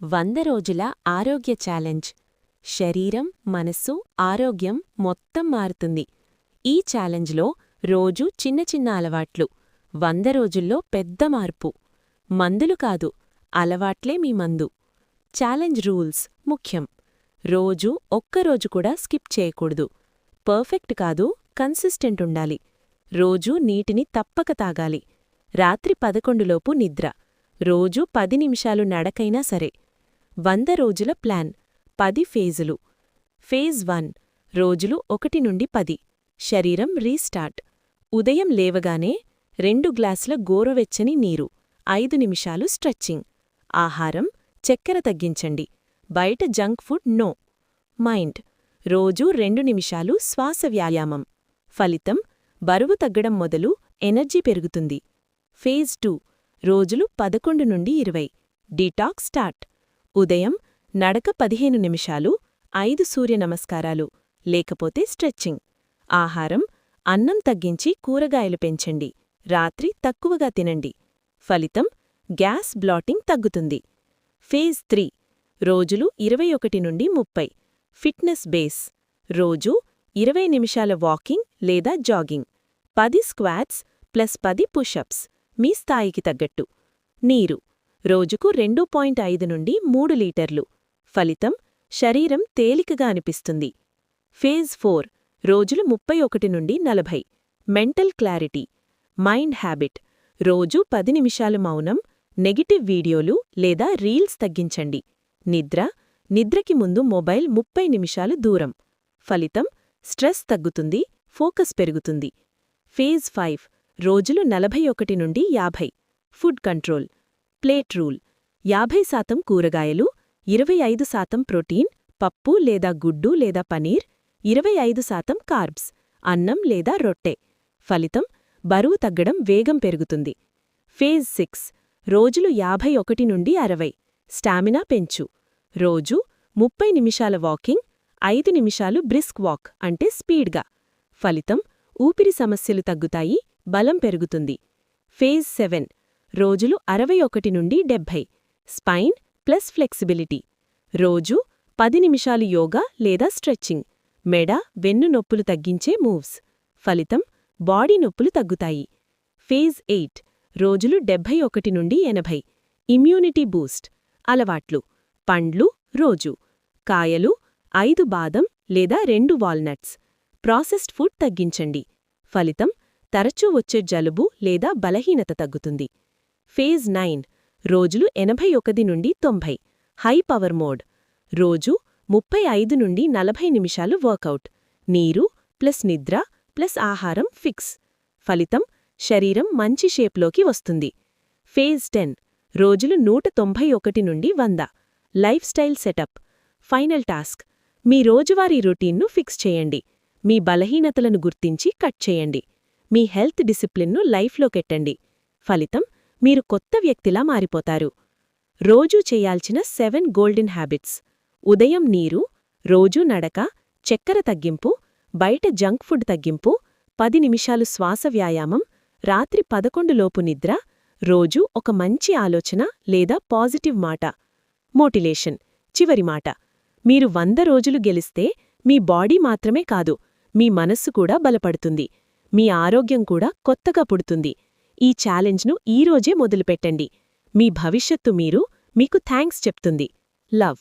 వంద రోజుల ఆరోగ్య ఛాలెంజ్. శరీరం మనస్సు ఆరోగ్యం మొత్తం మారుతుంది. ఈ ఛాలెంజ్లో రోజూ చిన్న చిన్న అలవాట్లు వంద రోజుల్లో పెద్ద మార్పు. మందులు కాదు అలవాట్లే మీ మందు. ఛాలెంజ్ రూల్స్ ముఖ్యం. రోజూ ఒక్కరోజు కూడా స్కిప్ చేయకూడదు. పర్ఫెక్ట్ కాదు కన్సిస్టెంట్ ఉండాలి. రోజూ నీటిని తప్పక తాగాలి. రాత్రి పదకొండులోపు నిద్ర. రోజూ పది నిమిషాలు నడకైనా సరే. వంద రోజుల ప్లాన్. పది ఫేజులు. ఫేజ్ వన్ రోజులు ఒకటి నుండి పది. శరీరం రీస్టార్ట్. ఉదయం లేవగానే రెండు గ్లాసుల గోరువెచ్చని నీరు. ఐదు నిమిషాలు స్ట్రెచ్చింగ్. ఆహారం చక్కెర తగ్గించండి. బయట జంక్ ఫుడ్ నో. మైండ్. రోజూ రెండు నిమిషాలు శ్వాస వ్యాయామం. ఫలితం బరువు తగ్గడం మొదలు ఎనర్జీ పెరుగుతుంది. ఫేజ్ టూ రోజులు పదకొండు నుండి ఇరవై. Detox start. ఉదయం నడక పదిహేను నిమిషాలు ఐదు సూర్య నమస్కారాలు లేకపోతే స్ట్రెచ్చింగ్. ఆహారం అన్నం తగ్గించి కూరగాయలు పెంచండి. రాత్రి తక్కువగా తినండి. ఫలితం గ్యాస్ బ్లాటింగ్ తగ్గుతుంది. ఫేజ్ త్రీ రోజులు ఇరవై ఒకటి నుండి ముప్పై. ఫిట్నెస్ బేస్ రోజు ఇరవై నిమిషాల వాకింగ్ లేదా జాగింగ్. పది స్క్వాట్స్ ప్లస్ పది పుషప్స్ మీ స్థాయికి తగ్గట్టు. నీరు రోజుకు రెండు పాయింట్ ఐదు నుండి మూడు లీటర్లు. ఫలితం శరీరం తేలికగా అనిపిస్తుంది. ఫేజ్ ఫోర్ రోజులు ముప్పై ఒకటి నుండి నలభై. మెంటల్ క్లారిటీ మైండ్ హ్యాబిట్ రోజూ పది నిమిషాలు మౌనం నెగిటివ్ వీడియోలు లేదా రీల్స్ తగ్గించండి. నిద్ర నిద్రకి ముందు మొబైల్ ముప్పై నిమిషాలు దూరం. ఫలితం స్ట్రెస్ తగ్గుతుంది ఫోకస్ పెరుగుతుంది. ఫేజ్ ఫైవ్ రోజులు నలభై ఒకటి నుండి యాభై. Food control plate rule. యాభై శాతం కూరగాయలు ఇరవై ఐదు శాతం ప్రోటీన్ పప్పు లేదా గుడ్డు లేదా పనీర్ ఇరవై ఐదు శాతం కార్బ్స్ అన్నం లేదా రొట్టె. ఫలితం బరువు తగ్గడం వేగం పెరుగుతుంది. ఫేజ్ సిక్స్ రోజులు యాభై ఒకటి నుండి అరవై. స్టామినా పెంచు. రోజు ముప్పై నిమిషాల వాకింగ్ ఐదు నిమిషాలు బ్రిస్క్ వాక్ అంటే స్పీడ్గా. ఫలితం ఊపిరి సమస్యలు తగ్గుతాయి బలం పెరుగుతుంది. ఫేజ్ సెవెన్ రోజులు అరవై ఒకటి నుండి డెబ్భై. Spine plus flexibility. రోజు పది నిమిషాలు యోగా లేదా స్ట్రెచ్చింగ్. మెడ వెన్ను నొప్పులు తగ్గించే మూవ్స్. ఫలితం బాడీ నొప్పులు తగ్గుతాయి. Phase eight. రోజులు డెబ్భై ఒకటి నుండి ఎనభై. Immunity boost. అలవాట్లు. పండ్లు రోజు. కాయలు ఐదు బాదం లేదా రెండు వాల్నట్స్. ప్రాసెస్డ్ ఫుడ్ తగ్గించండి. ఫలితం తరచూ వచ్చే జలుబు లేదా బలహీనత తగ్గుతుంది. ఫేజ్ నైన్ రోజులు ఎనభై ఒకటి నుండి తొంభై. హై పవర్ మోడ్ రోజు ముప్పై ఐదు నుండి నలభై నిమిషాలు వర్కౌట్. నీరు ప్లస్ నిద్ర ప్లస్ ఆహారం ఫిక్స్. ఫలితం శరీరం మంచి షేప్లోకి వస్తుంది. ఫేజ్ టెన్ రోజులు నూట తొంభై ఒకటి నుండి వంద. Lifestyle setup. ఫైనల్ టాస్క్ మీ రోజువారీ రొటీన్ను ఫిక్స్ చేయండి. మీ బలహీనతలను గుర్తించి కట్ చేయండి. మీ హెల్త్ డిసిప్లిన్ను లైఫ్లోకెట్టండి ఫలితం మీరు కొత్త వ్యక్తిలా మారిపోతారు. రోజూ చేయాల్సిన సెవెన్ గోల్డెన్ హ్యాబిట్స్. ఉదయం నీరు రోజూ నడక చక్కెర తగ్గింపు బయట జంక్ ఫుడ్ తగ్గింపు పది నిమిషాలు శ్వాస వ్యాయామం రాత్రి పదకొండులోపు నిద్ర రోజూ ఒక మంచి ఆలోచన లేదా పాజిటివ్ మాట. మోటిలేషన్ చివరి మాట. మీరు వంద రోజులు గెలిస్తే మీ బాడీ మాత్రమే కాదు మీ మనస్సు కూడా బలపడుతుంది. మీ ఆరోగ్యం కూడా కొత్తగా పుడుతుంది. ఈ ఛాలెంజ్ను ఈరోజే మొదలుపెట్టండి. మీ భవిష్యత్తు మీరు మీకు థ్యాంక్స్ చెప్తుంది. లవ్.